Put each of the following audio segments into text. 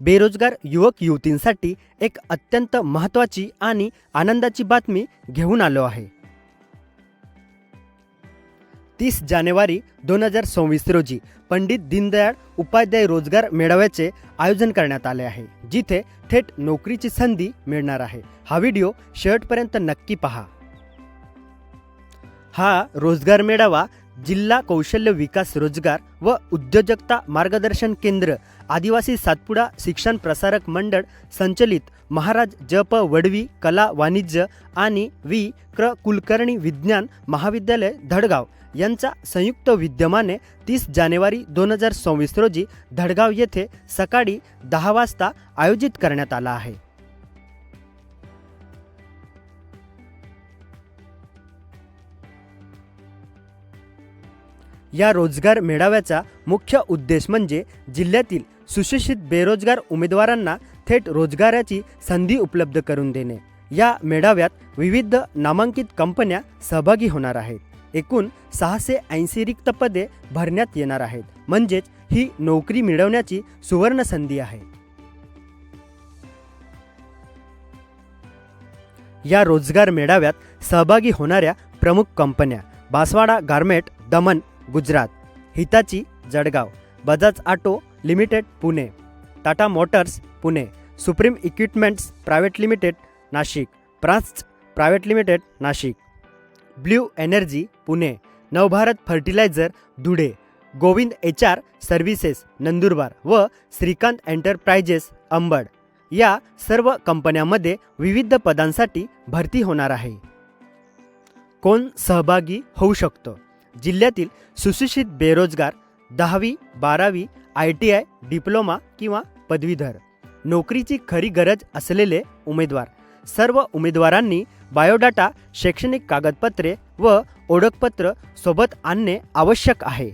बेरोजगार युवक युवतींसाठी एक अत्यंत महत्त्वाची आणि आनंदाची बातमी घेऊन आलो आहे. तीस जानेवारी दोन हजार सव्वीस रोजी पंडित दीनदयाळ उपाध्याय रोजगार मेळाव्याचे आयोजन करण्यात आले आहे जिथे थेट नोकरीची संधी मिळणार आहे. हा व्हिडिओ शेवटपर्यंत नक्की पहा. हा रोजगार मेळावा जिल्हा कौशल्य विकास रोजगार व उद्योजकता मार्गदर्शन केंद्र आदिवासी सातपुडा शिक्षण प्रसारक मंडळ संचलित महाराज ज प वडवी कला वाणिज्य आणि वी क्र कुलकर्णी विज्ञान महाविद्यालय धडगाव यांचा संयुक्त विद्यमाने तीस जानेवारी दोन हजार सव्वीस रोजी धडगाव येथे सकाळी दहा वाजता आयोजित करण्यात आला आहे. या रोजगार मेळाव्याचा मुख्य उद्देश म्हणजे जिल्ह्यातील सुशिक्षित बेरोजगार उमेदवारांना थेट रोजगाराची संधी उपलब्ध करून देणे. या मेळाव्यात विविध नामांकित कंपन्या सहभागी होणार आहेत. एकूण सहाशे ऐंशी रिक्त पदे भरण्यात येणार आहेत. म्हणजेच ही नोकरी मिळवण्याची सुवर्ण संधी आहे. या रोजगार मेळाव्यात सहभागी होणाऱ्या प्रमुख कंपन्या Banswara garment Daman Gujarat Hitachi Jalgaon Bajaj auto limited Pune Tata motors Pune supreme equipments private limited Nashik prawns private limited Nashik blue energy Pune Navbharat fertiliser Dhule Govind H R services Nandurbar व Shrikant enterprises Ambad. या सर्व कंपन्यांमध्ये विविध पदांसाठी भरती होणार आहे. कोण सहभागी होऊ शकतो? जिल्ह्यातील सुशिक्षित बेरोजगार दहावी बारावी आय टी आय डिप्लोमा किंवा पदवीधर. नोकरीची खरी गरज असलेले उमेदवार. सर्व उमेदवारांनी बायोडाटा शैक्षणिक कागदपत्रे व ओळखपत्र सोबत आणणे आवश्यक आहे.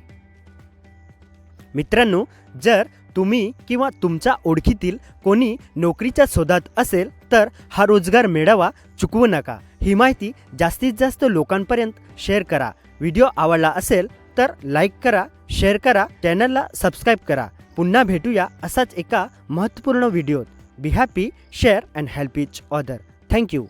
मित्रांनो जर तुम्ही किंवा तुमच्या ओळखीतील कोणी नोकरीच्या शोधात असेल तर हा रोजगार मेळावा चुकवू नका. ही माहिती जास्तीत जास्त लोकांपर्यंत शेअर करा. व्हिडिओ आवडला असेल तर लाईक करा शेअर करा चॅनलला सबस्क्राईब करा. पुन्हा भेटूया असाच एका महत्त्वपूर्ण व्हिडिओत. Be happy share and help each other thank you